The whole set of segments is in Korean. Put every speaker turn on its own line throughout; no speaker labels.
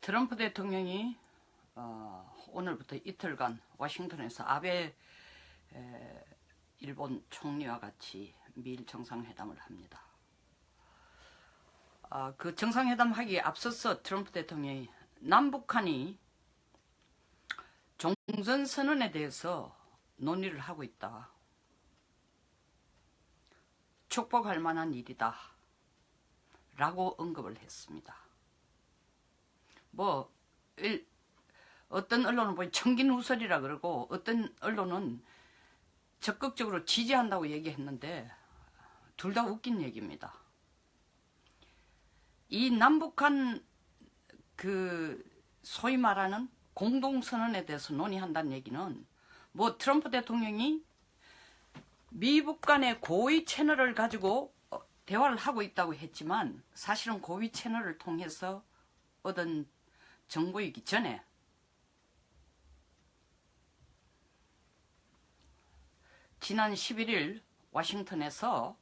트럼프 대통령이 어, 오늘부터 이틀간 워싱턴에서 아베 에, 일본 총리와 같이 미일 정상회담을 합니다. 아, 그 정상회담 하기에 앞서서 트럼프 대통령이 남북한이 종전 선언에 대해서 논의를 하고 있다. 축복할 만한 일이다. 라고 언급을 했습니다. 뭐 일, 어떤 언론은 뭐 청긴우설이라 그러고 어떤 언론은 적극적으로 지지한다고 얘기했는데 둘 다 웃긴 얘기입니다. 이 남북한 그 소위 말하는 공동선언에 대해서 논의한다는 얘기는 뭐 트럼프 대통령이 미북 간의 고위 채널을 가지고 어, 대화를 하고 있다고 했지만 사실은 고위 채널을 통해서 얻은 정보이기 전에 지난 11일 워싱턴에서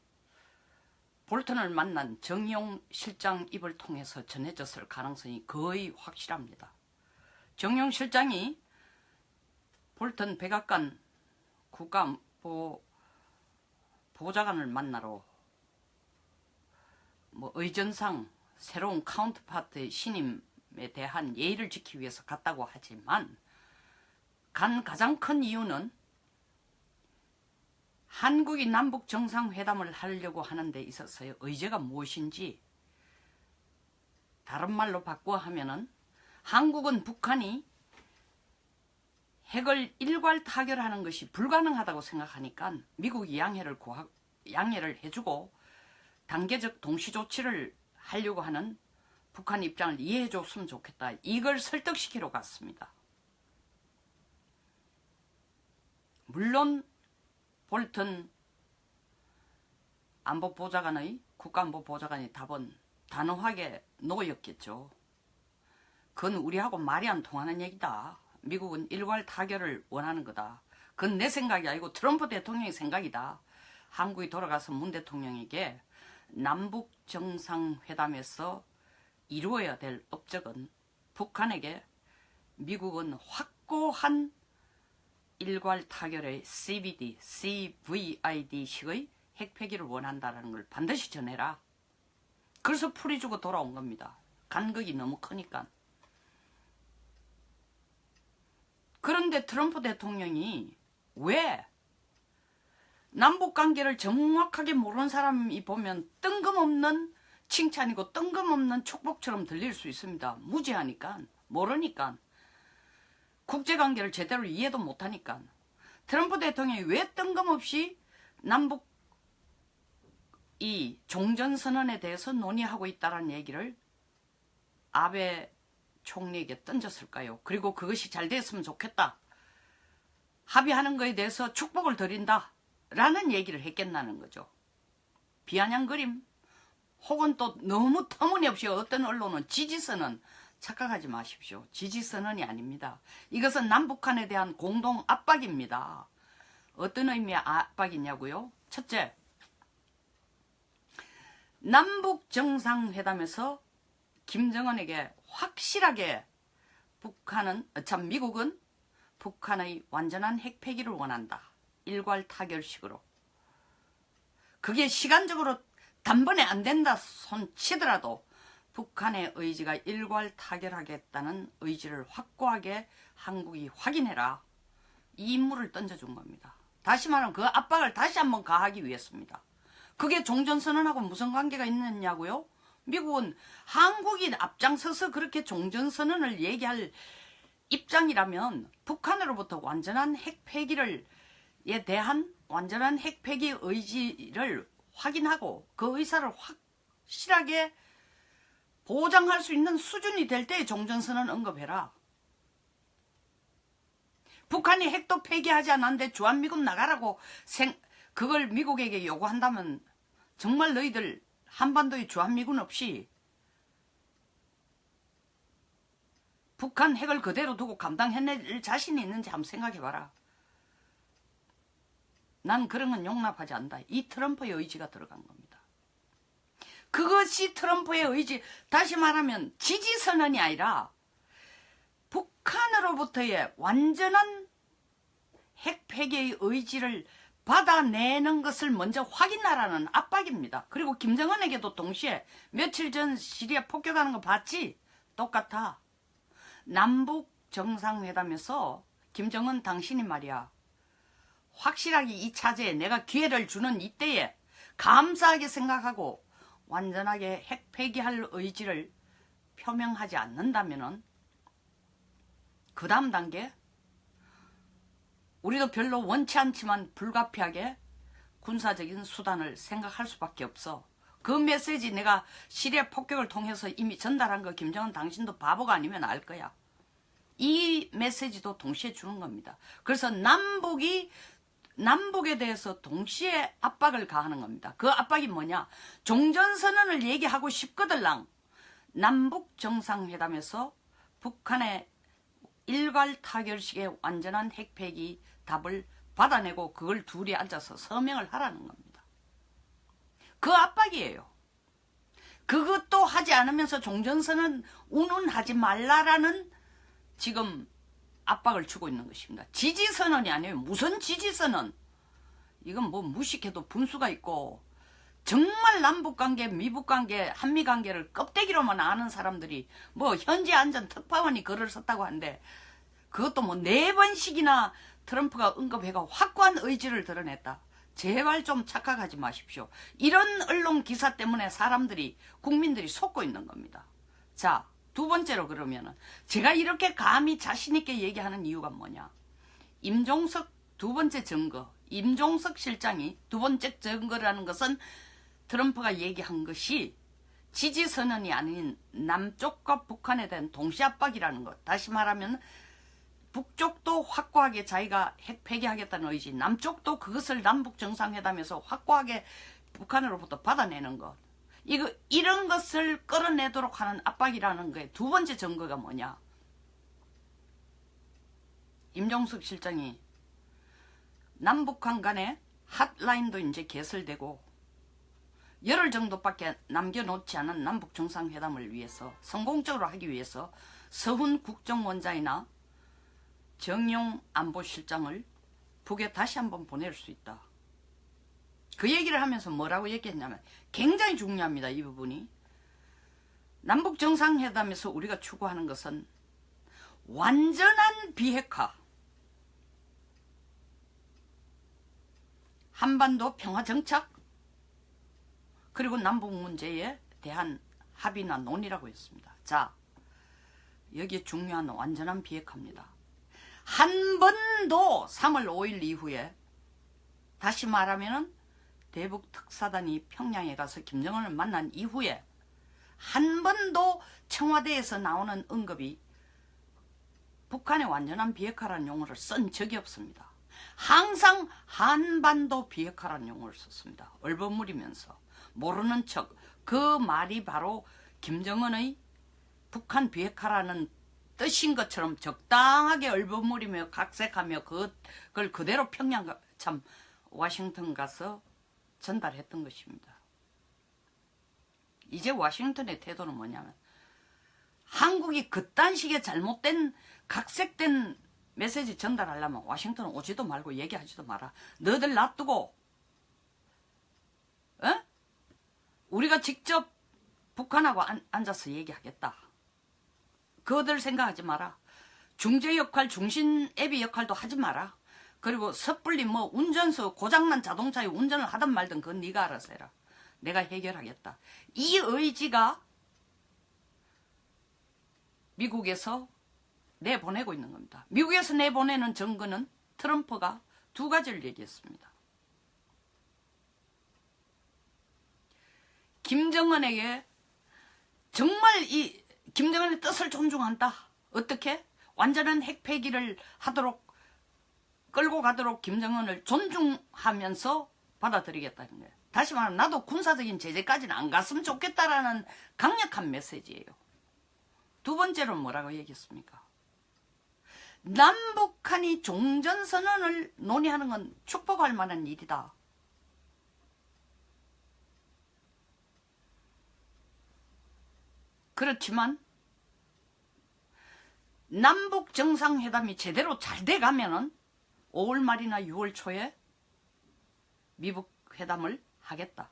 볼턴을 만난 정용 실장 입을 통해서 전해졌을 가능성이 거의 확실합니다. 정용 실장이 볼턴 백악관 국가보 보좌관을 만나러 뭐 의전상 새로운 카운트파트의 신임에 대한 예의를 지키기 위해서 갔다고 하지만 간 가장 큰 이유는 한국이 남북 정상회담을 하려고 하는 데 있어서의 의제가 무엇인지 다른 말로 바꾸어 하면은 한국은 북한이 핵을 일괄 타결하는 것이 불가능하다고 생각하니까 미국이 양해를 구하, 양해를 해주고 단계적 동시 조치를 하려고 하는 북한 입장을 이해해 줬으면 좋겠다. 이걸 설득시키러 갔습니다. 물론 볼턴 안보보좌관의 국가안보보좌관의 답은 단호하게 노였겠죠. 그건 우리하고 말이 안 통하는 얘기다. 미국은 일괄 타결을 원하는 거다. 그건 내 생각이 아니고 트럼프 대통령의 생각이다. 한국이 돌아가서 문 대통령에게 남북 정상회담에서 이루어야 될 업적은 북한에게 미국은 확고한 일괄 타결의 CVD, CVID식의 핵폐기를 원한다는 걸 반드시 전해라. 그래서 풀이 주고 돌아온 겁니다. 간극이 너무 크니까. 그런데 트럼프 대통령이 왜 남북 관계를 정확하게 모르는 사람이 보면 뜬금없는 칭찬이고 뜬금없는 축복처럼 들릴 수 있습니다. 무지하니까 모르니까 국제 관계를 제대로 이해도 못하니까 트럼프 대통령이 왜 뜬금없이 남북 이 종전 선언에 대해서 논의하고 있다는 얘기를 아베 총리에게 던졌을까요? 그리고 그것이 잘 됐으면 좋겠다. 합의하는 것에 대해서 축복을 드린다. 라는 얘기를 했겠나는 거죠. 비아냥거림 혹은 또 너무 터무니없이 어떤 언론은 지지선언 착각하지 마십시오. 지지선언이 아닙니다. 이것은 남북한에 대한 공동 압박입니다. 어떤 의미의 압박이냐고요? 첫째, 남북 정상회담에서 김정은에게 확실하게 북한은 어, 참 미국은 북한의 완전한 핵폐기를 원한다. 일괄 타결식으로. 그게 시간적으로 단번에 안 된다 손 치더라도 북한의 의지가 일괄 타결하겠다는 의지를 확고하게 한국이 확인해라. 이 임무를 던져준 겁니다. 다시 말하면 그 압박을 다시 한번 가하기 위해서입니다. 그게 종전선언하고 무슨 관계가 있느냐고요? 미국은 한국이 앞장서서 그렇게 종전선언을 얘기할 입장이라면 북한으로부터 완전한 핵폐기를 에 대한 완전한 핵폐기 의지를 확인하고 그 의사를 확실하게 보장할 수 있는 수준이 될때 종전선언 언급해라. 북한이 핵도 폐기하지 않았는데 주한미군 나가라고 생, 그걸 미국에게 요구한다면 정말 너희들 한반도에 주한미군 없이 북한 핵을 그대로 두고 감당해낼 자신이 있는지 한번 생각해봐라. 난 그런 건 용납하지 않는다. 이 트럼프의 의지가 들어간 겁니다. 그것이 트럼프의 의지, 다시 말하면 지지선언이 아니라 북한으로부터의 완전한 핵 폐기의 의지를 받아내는 것을 먼저 확인하라는 압박입니다. 그리고 김정은에게도 동시에 며칠 전 시리아 폭격하는 거 봤지? 똑같아. 남북 정상회담에서 김정은 당신이 말이야. 확실하게 이 차제에 내가 기회를 주는 이때에 감사하게 생각하고 완전하게 핵 폐기할 의지를 표명하지 않는다면은 그 다음 단계 우리도 별로 원치 않지만 불가피하게 군사적인 수단을 생각할 수밖에 없어. 그 메시지 내가 시리아 폭격을 통해서 이미 전달한 거 김정은 당신도 바보가 아니면 알 거야. 이 메시지도 동시에 주는 겁니다. 그래서 남북이 남북에 대해서 동시에 압박을 가하는 겁니다. 그 압박이 뭐냐? 종전선언을 얘기하고 싶거들랑 남북 정상회담에서 북한의 일괄 타결식의 완전한 핵폐기 답을 받아내고 그걸 둘이 앉아서 서명을 하라는 겁니다. 그 압박이에요. 그것도 하지 않으면서 종전선언 운운하지 말라라는 지금 압박을 주고 있는 것입니다. 지지선언이 아니에요. 무슨 지지선언? 이건 뭐 무식해도 분수가 있고 정말 남북관계, 미북관계, 한미관계를 껍데기로만 아는 사람들이 뭐 현재 안전 특파원이 글을 썼다고 하는데 그것도 뭐 네 번씩이나 트럼프가 언급해가 확고한 의지를 드러냈다. 제발 좀 착각하지 마십시오. 이런 언론 기사 때문에 사람들이 국민들이 속고 있는 겁니다. 자, 두 번째로 그러면은 제가 이렇게 감히 자신 있게 얘기하는 이유가 뭐냐? 임종석 두 번째 증거, 임종석 실장이 두 번째 증거라는 것은 트럼프가 얘기한 것이 지지 선언이 아닌 남쪽과 북한에 대한 동시 압박이라는 것. 다시 말하면 북쪽도 확고하게 자기가 핵 폐기하겠다는 의지, 남쪽도 그것을 남북 정상회담에서 확고하게 북한으로부터 받아내는 것. 이거 이런 것을 끌어내도록 하는 압박이라는 거에 두 번째 증거가 뭐냐? 임종석 실장이 남북한 간에 핫라인도 이제 개설되고 열흘 정도밖에 남겨놓지 않은 남북 정상회담을 위해서 성공적으로 하기 위해서 서훈 국정원장이나 정용 안보실장을 북에 다시 한번 보낼 수 있다. 그 얘기를 하면서 뭐라고 얘기했냐면 굉장히 중요합니다. 이 부분이. 남북 정상회담에서 우리가 추구하는 것은 완전한 비핵화. 한반도 평화 정착 그리고 남북 문제에 대한 합의나 논의라고 했습니다. 자, 여기에 중요한 완전한 비핵화입니다. 한 번도 3월 5일 이후에 다시 말하면은 대북 특사단이 평양에 가서 김정은을 만난 이후에 한 번도 청와대에서 나오는 언급이 북한의 완전한 비핵화라는 용어를 쓴 적이 없습니다. 항상 한반도 비핵화라는 용어를 썼습니다. 얼버무리면서 모르는 척 그 말이 바로 김정은의 북한 비핵화라는 뜻인 것처럼 적당하게 얼버무리며 각색하며 그걸 그대로 평양 가- 참 와싱턴 가서 전달했던 것입니다. 이제 와싱턴의 태도는 뭐냐면 한국이 그딴 식의 잘못된 각색된 메시지 전달하려면 와싱턴 오지도 말고 얘기하지도 마라. 너들 놔두고 어? 우리가 직접 북한하고 안- 앉아서 얘기하겠다. 그들 생각하지 마라. 중재 역할, 중심 애비 역할도 하지 마라. 그리고 섣불리 뭐 운전서 고장난 자동차에 운전을 하든 말든 그건 네가 알아서 해라. 내가 해결하겠다. 이 의지가 미국에서 내보내고 있는 겁니다. 미국에서 내보내는 증거는 트럼프가 두 가지를 얘기했습니다. 김정은에게 정말 이 김정은의 뜻을 존중한다. 어떻게? 완전한 핵 폐기를 하도록 끌고 가도록 김정은을 존중하면서 받아들이겠다는 거예요. 다시 말하면 나도 군사적인 제재까지는 안 갔으면 좋겠다라는 강력한 메시지예요. 두 번째로 뭐라고 얘기했습니까? 남북한이 종전선언을 논의하는 건 축복할 만한 일이다. 그렇지만 남북 정상회담이 제대로 잘 돼가면은 5월 말이나 6월 초에 미북 회담을 하겠다.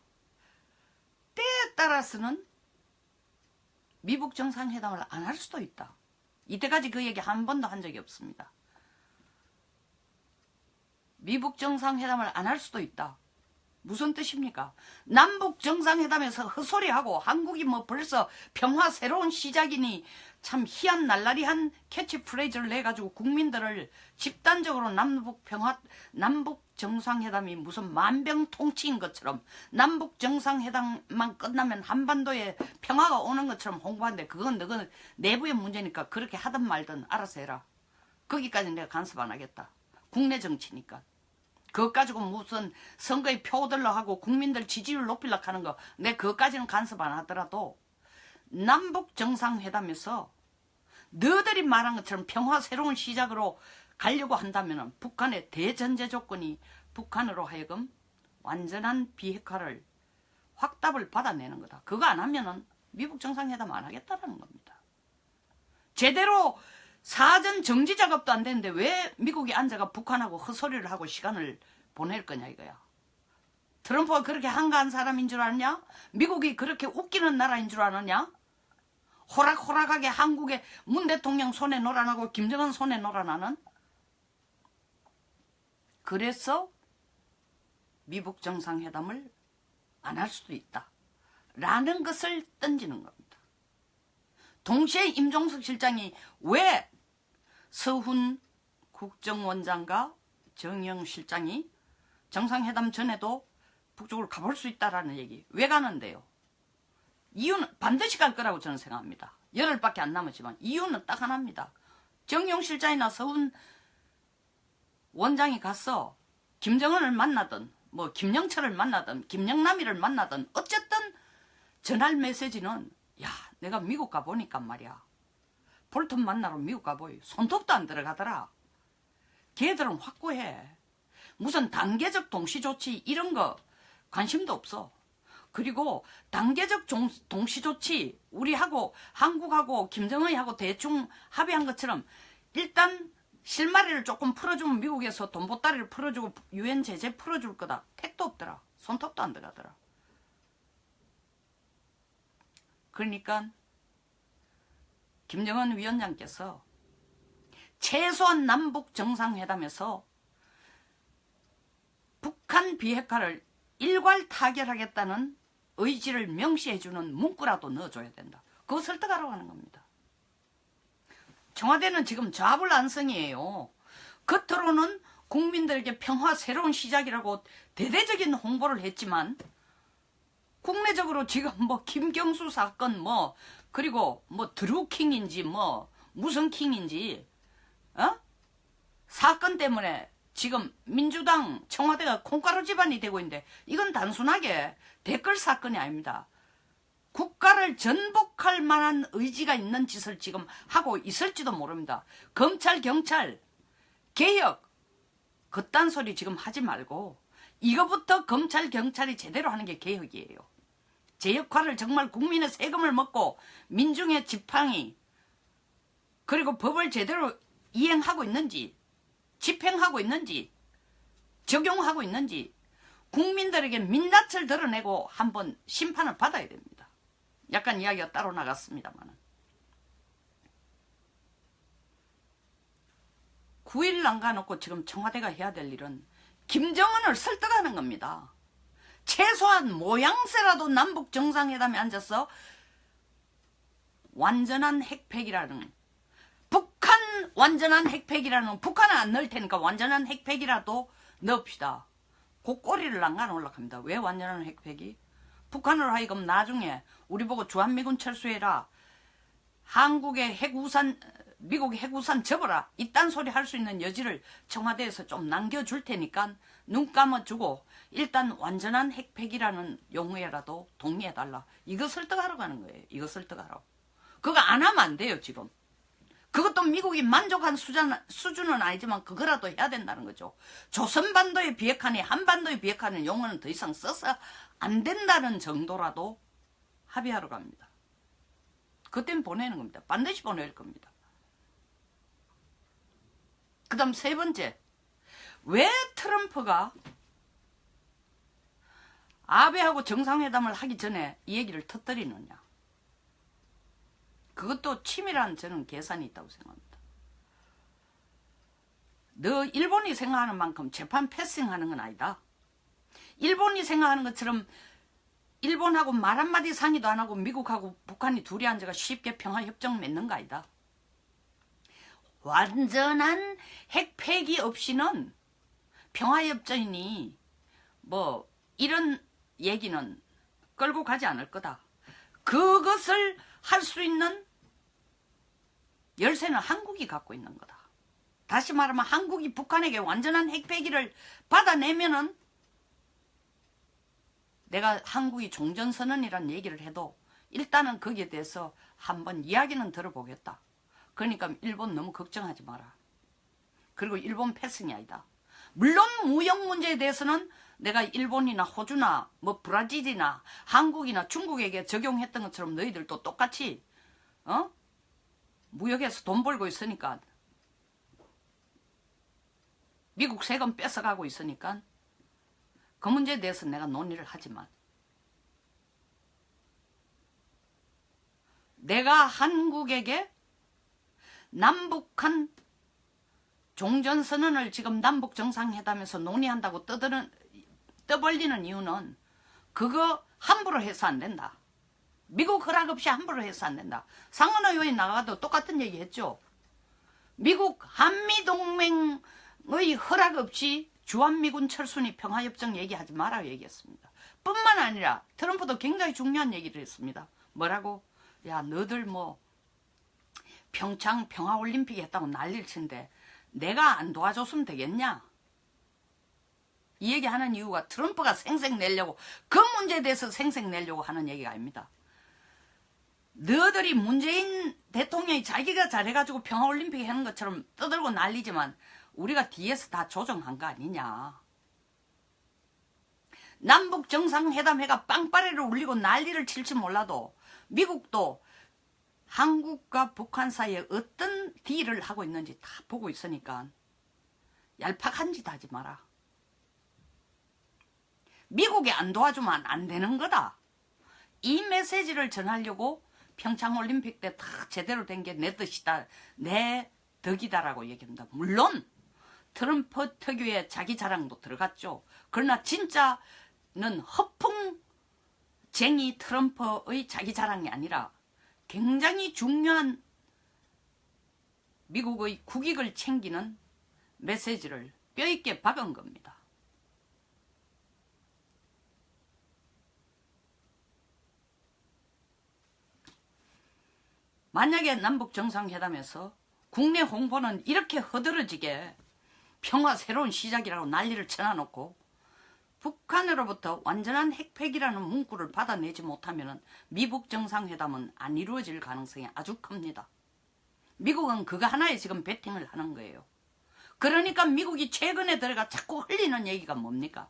때에 따라서는 미북 정상회담을 안 할 수도 있다. 이때까지 그 얘기 한 번도 한 적이 없습니다. 미북 정상회담을 안 할 수도 있다. 무슨 뜻입니까? 남북 정상회담에서 헛소리하고 한국이 뭐 벌써 평화 새로운 시작이니 참 희한 날라리한 캐치프레이즈를 내가지고 국민들을 집단적으로 남북 평화 남북 정상회담이 무슨 만병통치인 것처럼 남북 정상회담만 끝나면 한반도에 평화가 오는 것처럼 홍보하는데 그건 너는 내부의 문제니까 그렇게 하든 말든 알아서 해라. 거기까지 내가 간섭 안 하겠다. 국내 정치니까. 그것 가지고 무슨 선거에 표들러 하고 국민들 지지율 높이려고 하는 거, 내 그것까지는 간섭 안 하더라도 남북 정상회담에서 너들이 말한 것처럼 평화 새로운 시작으로 가려고 한다면 북한의 대전제 조건이 북한으로 하여금 완전한 비핵화를 확답을 받아내는 거다. 그거 안 하면은 미국 정상회담 안 하겠다라는 겁니다. 제대로 사전 정지 작업도 안 되는데 왜 미국이 앉아가 북한하고 헛소리를 하고 시간을 보낼 거냐 이거야. 트럼프가 그렇게 한가한 사람인 줄 아느냐? 미국이 그렇게 웃기는 나라인 줄 아느냐? 호락호락하게 한국의 문 대통령 손에 놀아나고 김정은 손에 놀아나는? 그래서 미북 정상회담을 안 할 수도 있다. 라는 것을 던지는 겁니다. 동시에 임종석 실장이 왜 서훈 국정원장과 정영 실장이 정상회담 전에도 북쪽으로 가볼 수 있다라는 얘기. 왜 가는데요? 이유는 반드시 갈 거라고 저는 생각합니다. 열흘밖에 안 남았지만 이유는 딱 하나입니다. 정용 실장이나 서훈 원장이 가서 김정은을 만나든 뭐 김영철을 만나든 김영남이를 만나든 어쨌든 전할 메시지는 야 내가 미국 가보니까 말이야 볼턴 만나러 미국 가보이 손톱도 안 들어가더라 걔들은 확고해 무슨 단계적 동시조치 이런 거 관심도 없어 그리고 단계적 종- 동시조치 우리하고 한국하고 김정은이하고 대충 합의한 것처럼 일단 실마리를 조금 풀어주면 미국에서 돈 보따리를 풀어주고 유엔 제재 풀어줄 거다. 택도 없더라. 손톱도 안 들어가더라. 그러니까 김정은 위원장께서 최소한 남북 정상회담에서 북한 비핵화를 일괄 타결하겠다는 의지를 명시해주는 문구라도 넣어줘야 된다. 그거 설득하러 가는 겁니다. 청와대는 지금 좌불안성이에요. 겉으로는 국민들에게 평화 새로운 시작이라고 대대적인 홍보를 했지만 국내적으로 지금 뭐 김경수 사건 뭐 그리고 뭐 드루킹인지 뭐 무슨 킹인지 어? 사건 때문에 지금 민주당 청와대가 콩가루 집안이 되고 있는데 이건 단순하게 댓글 사건이 아닙니다. 국가를 전복할 만한 의지가 있는 짓을 지금 하고 있을지도 모릅니다. 검찰, 경찰, 개혁, 그딴 소리 지금 하지 말고 이거부터 검찰, 경찰이 제대로 하는 게 개혁이에요. 제 역할을 정말 국민의 세금을 먹고 민중의 지팡이 그리고 법을 제대로 이행하고 있는지 집행하고 있는지 적용하고 있는지 국민들에게 민낯을 드러내고 한번 심판을 받아야 됩니다. 약간 이야기가 따로 나갔습니다만 9일 남가놓고 지금 청와대가 해야 될 일은 김정은을 설득하는 겁니다. 최소한 모양새라도 남북 정상회담에 앉아서 완전한 핵폐기라는 북한 완전한 핵폐기라는 북한은 안 넣을 테니까 완전한 핵폐기라도 넣읍시다. 그 꼬리를 난간 올라갑니다. 왜 완전한 핵폐기? 북한으로 하여금 나중에 우리 보고 주한미군 철수해라. 한국의 핵우산 미국의 핵우산 접어라. 이딴 소리 할 수 있는 여지를 청와대에서 좀 남겨줄 테니까 눈 감아주고 일단 완전한 핵폐기라는 용어에라도 동의해달라. 이거 설득하러 가는 거예요. 이거 설득하러. 그거 안 하면 안 돼요 지금. 그것도 미국이 만족한 수준, 수준은 아니지만 그거라도 해야 된다는 거죠. 조선반도의 비핵화니 한반도의 비핵화는 용어는 더 이상 써서 안 된다는 정도라도 합의하러 갑니다. 그땐 보내는 겁니다. 반드시 보낼 겁니다. 그 다음 세 번째. 왜 트럼프가 아베하고 정상회담을 하기 전에 이 얘기를 터뜨리느냐. 그것도 치밀한 저는 계산이 있다고 생각합니다. 너 일본이 생각하는 만큼 재판 패싱하는 건 아니다. 일본이 생각하는 것처럼 일본하고 말 한마디 상의도 안 하고 미국하고 북한이 둘이 앉아가 쉽게 평화협정 맺는 거 아니다. 완전한 핵 폐기 없이는 평화협정이니 뭐 이런 얘기는 끌고 가지 않을 거다. 그것을 할 수 있는 열쇠는 한국이 갖고 있는 거다. 다시 말하면 한국이 북한에게 완전한 핵폐기를 받아내면은 내가 한국이 종전선언이란 얘기를 해도 일단은 거기에 대해서 한번 이야기는 들어보겠다. 그러니까 일본 너무 걱정하지 마라. 그리고 일본 패승이 아니다. 물론 무역 문제에 대해서는 내가 일본이나 호주나 뭐 브라질이나 한국이나 중국에게 적용했던 것처럼 너희들도 똑같이 어? 무역에서 돈 벌고 있으니까 미국 세금 뺏어가고 있으니까 그 문제에 대해서 내가 논의를 하지만 내가 한국에게 남북한 종전선언을 지금 남북 정상회담에서 논의한다고 떠드는 떠벌리는 이유는 그거 함부로 해서 안 된다. 미국 허락 없이 함부로 해서 안 된다. 상원 의원이 나가도 똑같은 얘기 했죠. 미국 한미동맹의 허락 없이 주한미군 철수니 평화협정 얘기하지 마라 얘기했습니다. 뿐만 아니라 트럼프도 굉장히 중요한 얘기를 했습니다. 뭐라고? 야 너들 뭐 평창 평화올림픽 했다고 난리를 친데 내가 안 도와줬으면 되겠냐? 이 얘기 하는 이유가 트럼프가 생색 내려고 그 문제에 대해서 생색 내려고 하는 얘기가 아닙니다. 너들이 문재인 대통령이 자기가 잘해가지고 평화올림픽 하는 것처럼 떠들고 난리지만 우리가 뒤에서 다 조정한 거 아니냐. 남북 정상회담회가 빵빠레를 울리고 난리를 칠지 몰라도 미국도 한국과 북한 사이에 어떤 딜을 하고 있는지 다 보고 있으니까 얄팍한 짓 하지 마라. 미국이 안 도와주면 안 되는 거다. 이 메시지를 전하려고 평창올림픽 때 다 제대로 된 게 내 뜻이다. 내 덕이다라고 얘기합니다. 물론 트럼프 특유의 자기 자랑도 들어갔죠. 그러나 진짜는 허풍쟁이 트럼프의 자기 자랑이 아니라 굉장히 중요한 미국의 국익을 챙기는 메시지를 뼈있게 박은 겁니다. 만약에 남북 정상회담에서 국내 홍보는 이렇게 허드러지게 평화 새로운 시작이라고 난리를 쳐놔놓고 북한으로부터 완전한 핵폐기라는 문구를 받아내지 못하면 미북 정상회담은 안 이루어질 가능성이 아주 큽니다. 미국은 그거 하나에 지금 베팅을 하는 거예요. 그러니까 미국이 최근에 들어가 자꾸 흘리는 얘기가 뭡니까?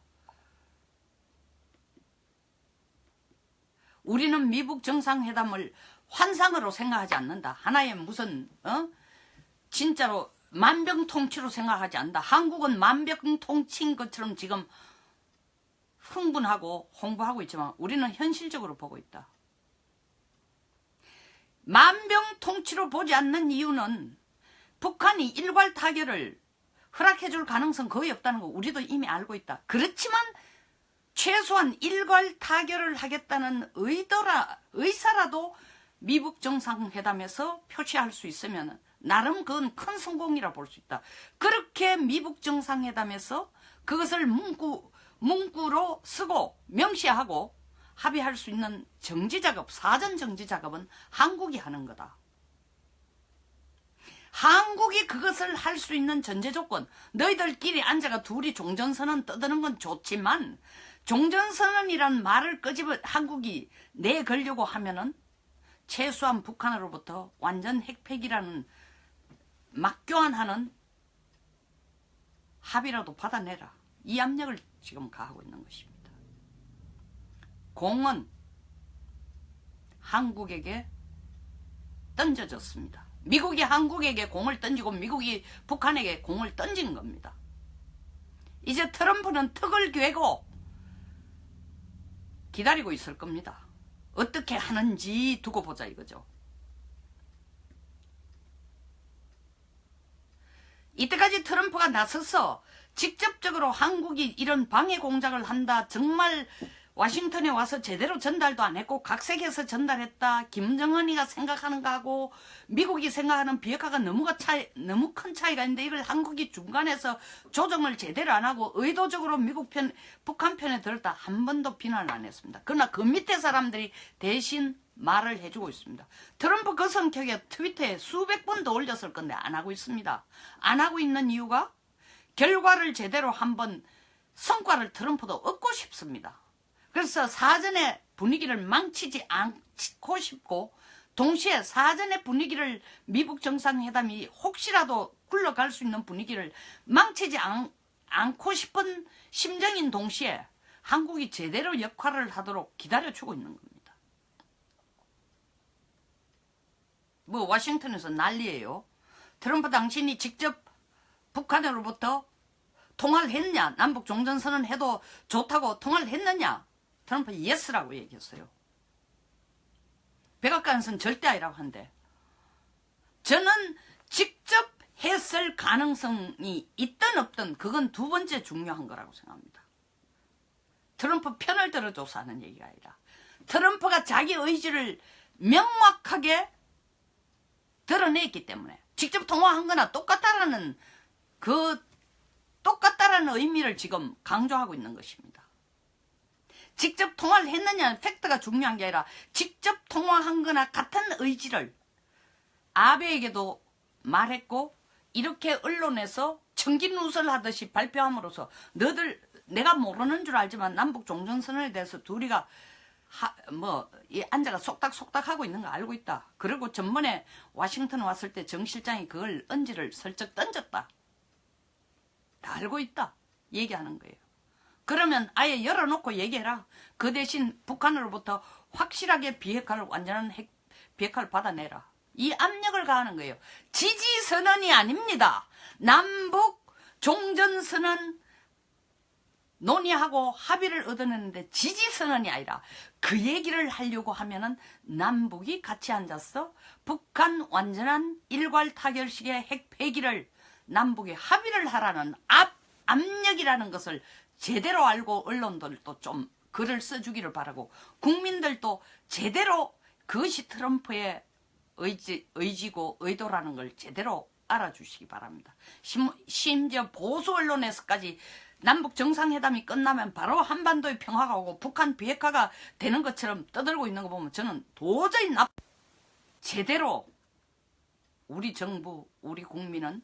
우리는 미북 정상회담을 환상으로 생각하지 않는다. 하나의 무슨 어? 진짜로 만병통치로 생각하지 않는다. 한국은 만병통치인 것처럼 지금 흥분하고 홍보하고 있지만 우리는 현실적으로 보고 있다. 만병통치로 보지 않는 이유는 북한이 일괄 타결을 허락해 줄 가능성 거의 없다는 거 우리도 이미 알고 있다. 그렇지만 최소한 일괄 타결을 하겠다는 의도라 의사라도 미북 정상회담에서 표시할 수 있으면 나름 그건 큰 성공이라 볼 수 있다. 그렇게 미북 정상회담에서 그것을 문구 문구로 쓰고 명시하고 합의할 수 있는 정지 작업, 사전 정지 작업은 한국이 하는 거다. 한국이 그것을 할 수 있는 전제 조건, 너희들끼리 앉아가 둘이 종전선언 떠드는 건 좋지만, 종전선언이란 말을 끄집어 한국이 내걸려고 하면은, 최소한 북한으로부터 완전 핵폐기라는 막교환하는 합의라도 받아내라. 이 압력을 지금 가하고 있는 것입니다. 공은 한국에게 던져졌습니다. 미국이 한국에게 공을 던지고 미국이 북한에게 공을 던진 겁니다. 이제 트럼프는 턱을 괴고 기다리고 있을 겁니다. 어떻게 하는지 두고 보자 이거죠. 이때까지 트럼프가 나서서 직접적으로 한국이 이런 방해 공작을 한다. 정말 와싱턴에 와서 제대로 전달도 안 했고 각색해서 전달했다. 김정은이가 생각하는 거하고 미국이 생각하는 비핵화가 너무가 차이, 너무 큰 차이가 있는데 이걸 한국이 중간에서 조정을 제대로 안 하고 의도적으로 미국 편, 북한 편에 들었다. 한 번도 비난을 안 했습니다. 그러나 그 밑에 사람들이 대신 말을 해주고 있습니다. 트럼프 그 성격에 트위터에 수백 번도 올렸을 건데 안 하고 있습니다. 안 하고 있는 이유가 결과를 제대로 한번 성과를 트럼프도 얻고 싶습니다. 그래서 사전에 분위기를 망치지 않고 싶고 동시에 사전의 분위기를 미국 정상회담이 혹시라도 굴러갈 수 있는 분위기를 망치지 않, 않고 싶은 심정인 동시에 한국이 제대로 역할을 하도록 기다려주고 있는 겁니다. 뭐 워싱턴에서 난리예요. 트럼프 당신이 직접 북한으로부터 통화를 했냐? 남북 종전선언 해도 좋다고 통화를 했느냐? 트럼프 예스라고 얘기했어요. 백악관에서는 절대 아니라고 한대. 저는 직접 했을 가능성이 있든 없든 그건 두 번째 중요한 거라고 생각합니다. 트럼프 편을 들어줘서 하는 얘기가 아니라 트럼프가 자기 의지를 명확하게 드러냈기 때문에 직접 통화한 거나 똑같다라는 그 똑같다라는 의미를 지금 강조하고 있는 것입니다. 직접 통화를 했느냐는 팩트가 중요한 게 아니라 직접 통화한 거나 같은 의지를 아베에게도 말했고 이렇게 언론에서 청기누설 하듯이 발표함으로써 너들 내가 모르는 줄 알지만 남북 종전선언에 대해서 둘이가 하, 뭐, 이 앉아가 속닥속닥 하고 있는 거 알고 있다. 그리고 전번에 워싱턴 왔을 때 정 실장이 그걸 언지를 슬쩍 던졌다. 다 알고 있다. 얘기하는 거예요. 그러면 아예 열어놓고 얘기해라. 그 대신 북한으로부터 확실하게 비핵화를 완전한 핵, 비핵화를 받아내라. 이 압력을 가하는 거예요. 지지선언이 아닙니다. 남북 종전선언 논의하고 합의를 얻어냈는데 지지선언이 아니라 그 얘기를 하려고 하면은 남북이 같이 앉아서 북한 완전한 일괄 타결식의 핵 폐기를 남북이 합의를 하라는 압, 압력이라는 것을 제대로 알고 언론들도 좀 글을 써주기를 바라고 국민들도 제대로 그것이 트럼프의 의지, 의지고 의도라는 걸 제대로 알아주시기 바랍니다. 심, 심지어 보수 언론에서까지 남북 정상회담이 끝나면 바로 한반도의 평화가 오고 북한 비핵화가 되는 것처럼 떠들고 있는 거 보면 저는 도저히 납 제대로 우리 정부, 우리 국민은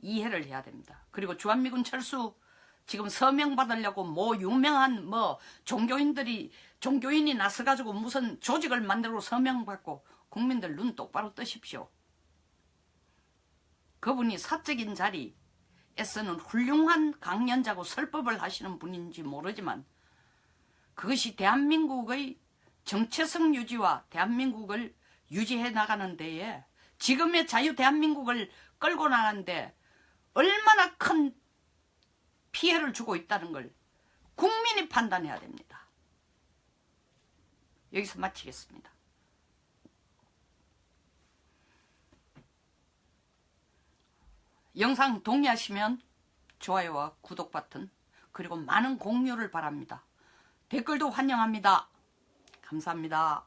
이해를 해야 됩니다. 그리고 주한미군 철수 지금 서명 받으려고 뭐 유명한 뭐 종교인들이 종교인이 나서가지고 무슨 조직을 만들고 서명 받고 국민들 눈 똑바로 뜨십시오. 그분이 사적인 자리에서는 훌륭한 강연자고 설법을 하시는 분인지 모르지만 그것이 대한민국의 정체성 유지와 대한민국을 유지해 나가는 데에 지금의 자유 대한민국을 끌고 나가는데 얼마나 큰 피해를 주고 있다는 걸 국민이 판단해야 됩니다. 여기서 마치겠습니다. 영상 동의하시면 좋아요와 구독 버튼 그리고 많은 공유를 바랍니다. 댓글도 환영합니다. 감사합니다.